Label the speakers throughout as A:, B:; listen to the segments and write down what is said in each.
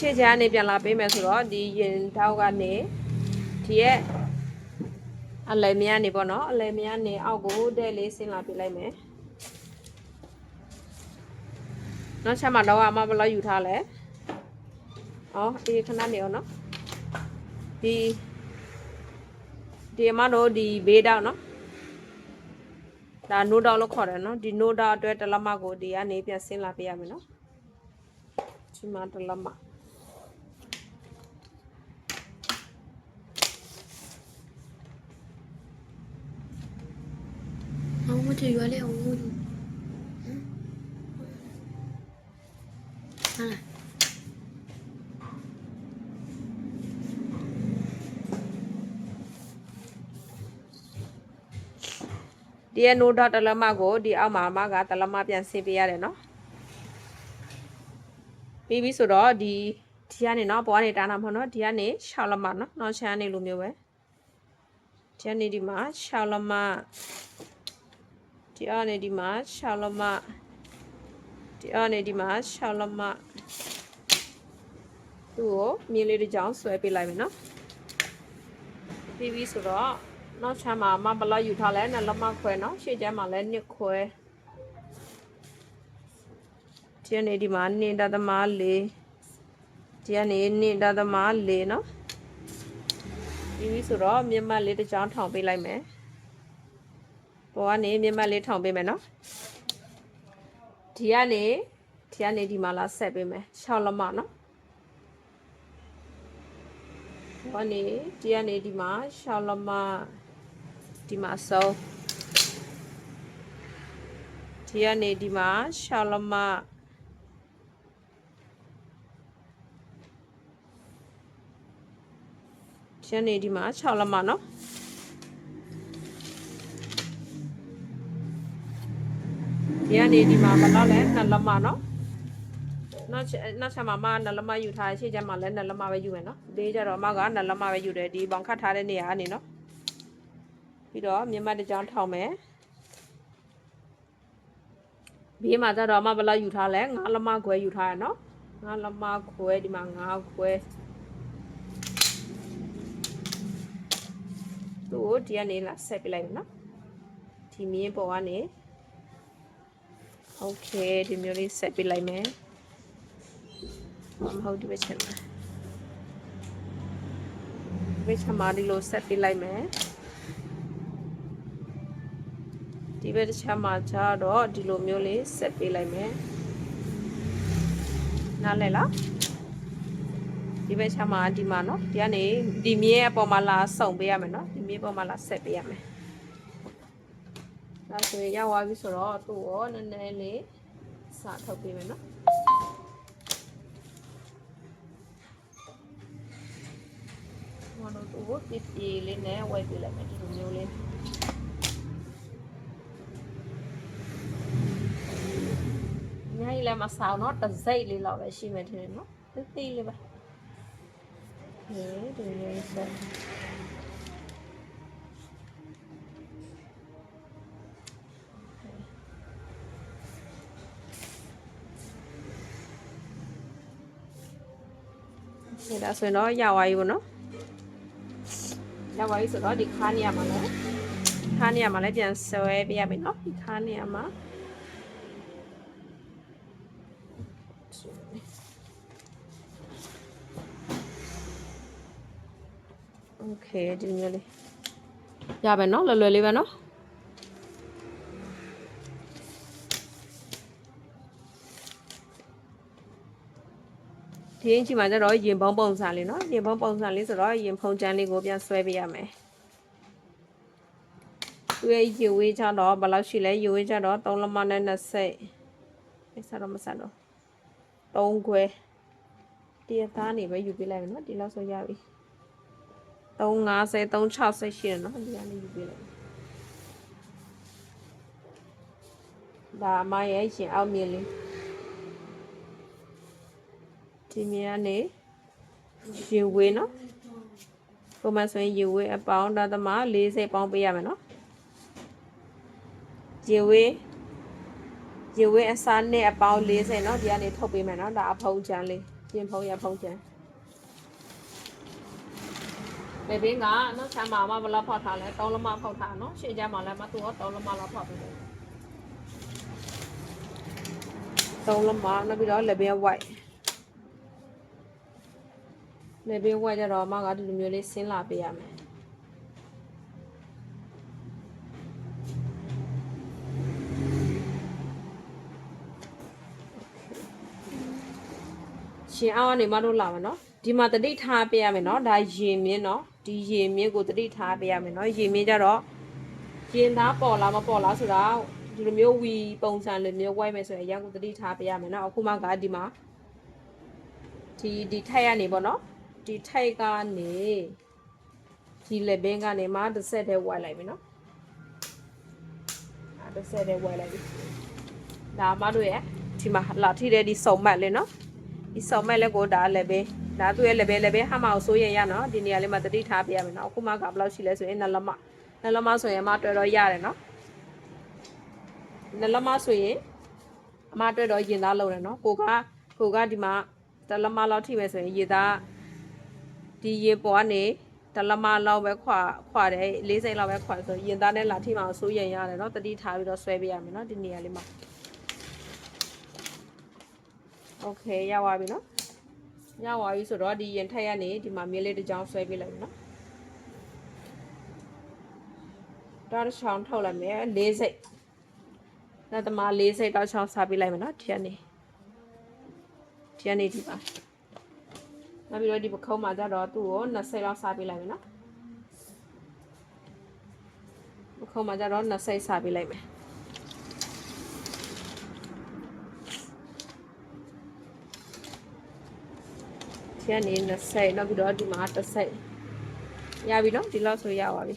A: ရှေ့ချမ်းနေပြန်လာပေးမယ်ဆိုတော့ဒီရင်ထောက်ကနေဒီရဲ့အလဲမြန်းနေပေါ့နော်အလဲမြန်းနေအောက်ကိုတဲ့လေးဆင်းလာပြလိုက်မယ်နောက်ချက်မှာတော့အမဘယ်လောက်ယူထားလဲဩအေးခဏနေအောင်နော်ဒီဒီအမတို့ဒီဘေးတောက်နော်ဒါနိုးတောက်လို့ခေါ်တယ်နော်ဒီနိုးတောက်အတွက်တစ်လက်မကိုဒီကနေပြန်ဆင်းလာပေးရမယ်နော်ဒီမှာတစ် လက်မ
B: အောင်မထရွာလေအောင်ဟုတ်ဟာ
A: ဒီရဲ့ no dot တလက်မကိုဒီအောက်မှာအမကတလက်မပြန်ဆင်းပေးရတယ်နော်ပြီးပြီဆိုတော့ဒီဒီကနေနော်ပေါ်ကနေတားတာမဟုတ်နော်ဒီကနေ6လက်မနော်နောက်ချမ်းနေလိုမျိုးပဲဒီကနေဒီမှာ6လက်မ ဒီအောက်နေဒီမှာ6လက်မဒီအောက်နေဒီမှာ6လက်မသူ့ကိုမြေလေးတစ်ကြောင်းဆွဲပေးလိုက်မယ်နော်ပြီးပြီဆိုတော့နောက်ချမ်းမှာမဘလောက်ယူထားလဲနဲ့လက်မခွဲနော်ရှေ့ကျမ်းမှာလည်းနှစ်ခွဲဒီကနေဒီမှာနေတသမလေးဒီကနေနေတသမလေးနော်ပြီးပြီဆိုတော့မြင့်မတ်လေးတစ်ချောင်းထောင်ပေးလိုက်မယ် ပေါ်ကနေမြင့်မတ်လေးထောင်ပေးမယ်နော်ဒီကနေဒီကနေဒီမှာလာဆက်ပေးမယ်6လက်မနော်ဟောနေဒီကနေဒီမှာ6လက်မဒီမှာဆုံးဒီကနေဒီမှာ6လက်မဒီကနေဒီမှာ6လက်မနော် ဒီကနေဒီမှာဘယ်လောက်လဲ2လက်မနော်နောက်ချက်နောက်ချက်မှာမနလက်မယူထားရှေ့ချက်မှာလည်းနလက်မပဲယူမယ်နော်ဒီကြတော့အမကနလက်မပဲယူတယ်ဒီဘောင်ခတ်ထားတဲ့နေရာကနေနော်ပြီးတော့မြမတစ်ကြောင်းထောင်မယ်ဘေးမှာကျတော့အမဘယ်လောက်ယူထားလဲငါးလက်မခွဲယူထားရနော်ငါးလက်မခွဲဒီမှာငါးခွဲသူ့ကိုဒီကနေလာဆက်ပြလိုက်မယ်နော်ဒီမြင်းပေါ်ကနေ โอเคဒီမျိုးလေးဆက်ပြလိုက်မယ် မဟုတ်ဒီဘက်ချက်မှာဒီဘက်ချက်မှာဒီလိုဆက်ပေးလိုက်မယ်ဒီဘက်တစ်ချက်မှာကျတော့ဒီလိုမျိုးလေးဆက်ပေးလိုက်မယ်နားလဲလားဒီဘက်ချက်မှာဒီမှာနော်ဒီကနေဒီမြင်းအပေါ်မှာလာစုံပေးရမယ်နော်ဒီမြင်းပေါ်မှာလာဆက်ပေးရမယ် ဒါဆိုရင်ရောက်သွားပြီဆိုတော့သူ့ကိုနည်းနည်းလေးစထုတ်ပေးမယ်နော်မလို့သူကိုပြပြလေးနဲ့ဝိုက်ပြလိုက်မယ်ဒီလိုမျိုးလေးညိုင်းလည်းမဆောင်တော့တစ်စိတ်လေးလောက်ပဲရှိမှထင်တယ်နော်သိသိလေးပါဟေးဒီလိုလေးဆက် ဒီဒါဆိုရင်တော့ရပါပြီပေါ့နော် ရောက်ပါပြီဆိုတော့ဒီခါနေရမှာလည်းခါနေရမှာလည်းပြန်ဆွဲပေးရမယ်နော်ဒီခါနေရမှာโอเคဒီမျိုးလေးရပါနော်လွယ်လွယ်လေးပဲနော်ဒီ အင်ကြီးမှာကျတော့ရင်ပုံးပုံစံလေးနော်ရင်ပုံးပုံစံလေးဆိုတော့ရင်ဖုံးချမ်းလေးကိုပြန်ဆွဲပေးရမယ်သူရဲ့ရေဝေးချတော့ဘယ်လောက်ရှိလဲရေဝေးချတော့3လက်မနဲ့20အဲဆက်တော့မဆက်တော့3ခွဲတရသားနေပဲယူပေးလိုက်မယ်နော်ဒီလောက်ဆိုရပြီ350 360ရှိတယ်နော်ဒီကနေယူပေးလိုက်ဒါအမရဲ့ရှင်အောက်မြင်လေး ဒီမြန်းနေရေဝေးနော်ပုံမှန်ဆိုရင်ရေဝေးအပေါင်းဒါသမား40ပေါင်းပေးရမယ်နော်ရေဝေးရေဝေးအစားနဲ့အပေါင်း40နော်ဒီကနေထုတ်ပေးမယ်နော်ဒါအဖုံးချမ်းလေးပြင်ဖုံးရဖုံးချင်လေဘင်းကနော်ဆမ်းမာမဘယ်လောက်ဖောက်ထားလဲတောင်းလမဖောက်ထားနော်ရှေ့ကျမှလည်းမသူတော့တောင်းလမလောက်ဖောက်ပြီးတယ်တောင်းလမနောက်ပြီးတော့လေဘင်း white လေဘင်း white ကြတော့အမကဒီလိုမျိုးလေးဆင်းလာပေးရမယ်ရှင်အောင်ကနေမတို့လာမယ်နော်ဒီမှာတတိထားပေးရမယ်နော်ဒါရေမြင့်နော်ဒီရေမြင့်ကိုတတိထားပေးရမယ်နော်ရေမြင့်ကြတော့ရင်သားပေါ်လာမပေါ်လာဆိုတာဒီလိုမျိုးဝီပုံစံလိုမျိုးဝိုက်မယ်ဆိုရင်အရင်ကတတိထားပေးရမယ်နော်အခုမှကဒီမှာဒီဒီထိုက်ရနေပေါ့နော် ဒီထိုက်ကနေဒီလက်ဘင်းကနေမှတစ်ဆက်တည်းဝိုက်လိုက်ပြီနော်အဲတစ်ဆက်တည်းဝိုက်လိုက်ပြီဒါမတို့ရဲ့ဒီမှာလာထိတဲ့ဒီစုံမတ်လေးနော်ဒီဆောင်မဲ့လက်ကိုဒါလည်းပဲဒါသူ့ရဲ့လည်းပဲလည်းပဲဟာမအောင်ဆိုရင်ရနော်ဒီနေရာလေးမှာတတိထားပြရမယ်နော်အခုမှကဘယ်လောက်ရှိလဲဆိုရင်နလမနလမဆိုရင်အမတွေ့တော့ရတယ်နော်နလမဆိုရင်အမတွေ့တော့ရင်သားလုံးတယ်နော်ကိုကကိုကဒီမှာတလမလောက်ထိမယ်ဆိုရင်ရေသား ဒီရေပေါ်ကနေတလမလောက်ပဲခွာခွာတယ်၄စိမ့်လောက်ပဲခွာဆိုရင်သားနဲ့လာထိမအောင်ဆိုရင်ရတယ်နော်တတိထားပြီးတော့ဆွဲပေးရမယ်နော်ဒီနေရာလေးမှာ โอเคရပါပြီเนาะရပါပြီဆိုတော့ဒီရင်ထက်ရနေဒီမှာမြေးလေးတစ်ကြောင်းဆွဲပေးလိုက်ပြီเนาะဒါတစ်ချောင်းထုတ်လိုက်မယ်၄စိတ်နောက်တမ၄စိတ်တော့ချောင်းစားပေးလိုက်မယ်เนาะဒီကနေဒီကနေဒီပါ နောက်ပြီးတော့ဒီပခုံးမှာကျတော့သူ့ကို20လောက်စားပေးလိုက်မယ်နော်ပခုံးမှာကျတော့20စားပေးလိုက်မယ်ဒီကနေ20နောက်ပြီးတော့ဒီမှာ30ရပြီနော်ဒီလောက်ဆိုရပါပြီ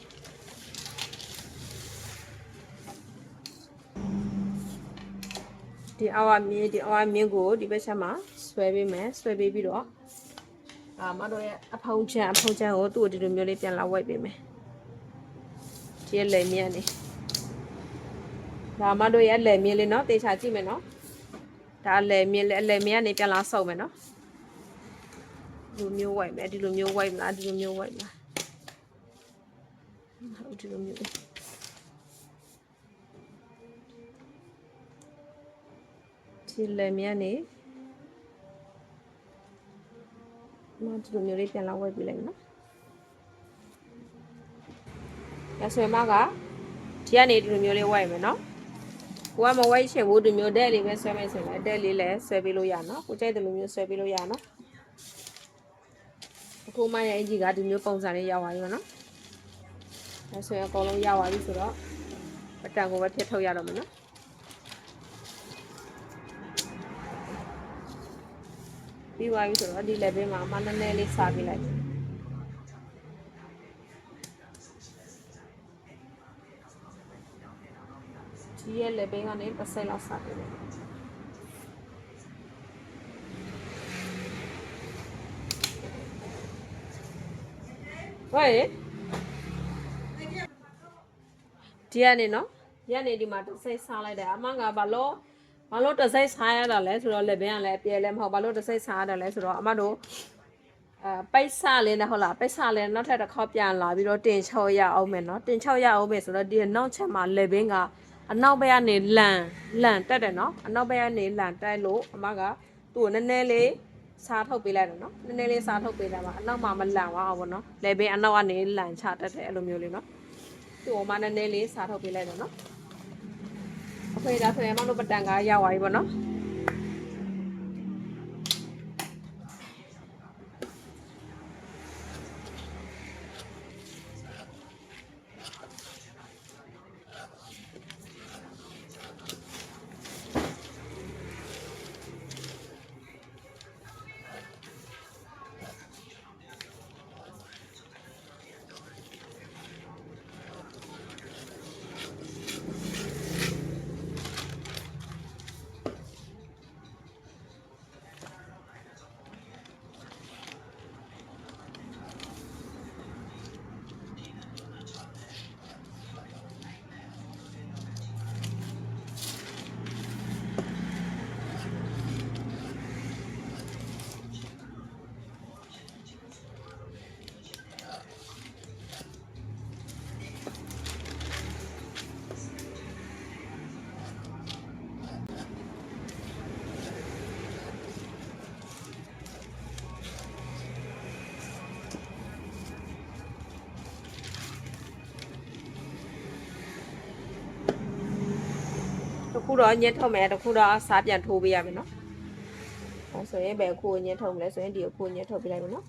A: ဒီအဝမြင်းဒီအဝမြင်းကိုဒီဘက်ချက်မှာဆွဲပေးမယ်ဆွဲပေးပြီးတော့ အာမတို့ရဲ့အဖုံးချံအဖုံးချံကိုသူ့ကိုဒီလိုမျိုးလေးပြန်လာဝိုက်ပေးမယ်ဒီရဲ့လက်မြန်းနေဒါမတို့ရဲ့လက်မြင်းလေးနော်တေချာကြည့်မယ်နော်ဒါလက်မြင်းလေးအလက်မြင်းကနေပြန်လာဆုပ်မယ်နော်ဒီလိုမျိုးဝိုက်မယ်ဒီလိုမျိုးဝိုက်မလားဒီလိုမျိုးဝိုက်မလားဟုတ်ဒီလိုမျိုးဒီလည်းမြန်နေ မဒီလိုမျိုးလေးပြန်လာဝိုက်ပြလိုက်မယ်နော်ရဆွေမကဒီကနေဒီလိုမျိုးလေးဝိုက်မယ်နော်ကိုကမဝိုက်ချင်ဘူးဒီမျိုးတဲ့လေးပဲဆွဲမယ်ဆိုရင်တဲ့လေးလည်းဆွဲပေးလို့ရနော်ကိုကြိုက်တယ်လိုမျိုးဆွဲပေးလို့ရနော်အခုမှရဲ့အင်ကြီးကဒီမျိုးပုံစံလေးရောက်သွားပြီပေါ့နော်။ဒါဆိုရင်အကုန်လုံးရောက်သွားပြီဆိုတော့ပတန်ကိုပဲထည့်ထုတ်ရတော့မယ်နော်။ ပြီးသွားပြီဆိုတော့ဒီ level မှာအမနည်းနည်းလေးစားပြလိုက်မယ်။ဒီရဲ့ level ကနေတစ်စိတ်လောက်စားပြလိုက်မယ်။ဟုတ်ရဲ့ဒီကနေနော်ဒီကနေဒီမှာတစ်စိတ်စားလိုက်တယ်အမကဘာလို့ ဘာလို့တစ်စိတ်စားရတာလဲဆိုတော့လက်ဘင်းကလည်းအပြဲလည်းမဟုတ်ဘာလို့တစ်စိတ်စားရတာလဲဆိုတော့အမတို့အဲပိတ်ဆလေးနဲ့ဟုတ်လားပိတ်ဆလေးနောက်ထပ်တစ်ခေါက်ပြန်လာပြီးတော့တင်ချောက်ရအောင်မယ်နော်တင်ချောက်ရအောင်မယ်ဆိုတော့ဒီနောက်ချက်မှာလက်ဘင်းကအနောက်ဘက်ကနေလန်လန်တက်တယ်နော်အနောက်ဘက်ကနေလန်တက်လို့အမကသူ့ကိုနည်းနည်းလေးစားထုတ်ပေးလိုက်တော့နော်နည်းနည်းလေးစားထုတ်ပေးလိုက်ပါအနောက်မှာမလန်သွားအောင်ပေါ့နော်လက်ဘင်းအနောက်ကနေလန်ချတက်တယ်အဲ့လိုမျိုးလေးနော်သူ့ကိုမှနည်းနည်းလေးစားထုတ်ပေးလိုက်တော့နော် အဖေဒါဆိုရင်မတို့ပတန်ကားရောက်သွားပြီပေါ့နော် ခုတော့ညှက်ထုတ်မယ်တစ်ခုတော့စားပြန်ထိုးပေးရမယ်နော်ဒါဆိုရင်ဘယ်ခုကိုညှက်ထုတ်မလဲဆိုရင်ဒီကိုခုကိုညှက်ထုတ်ပေးလိုက်မယ်နော်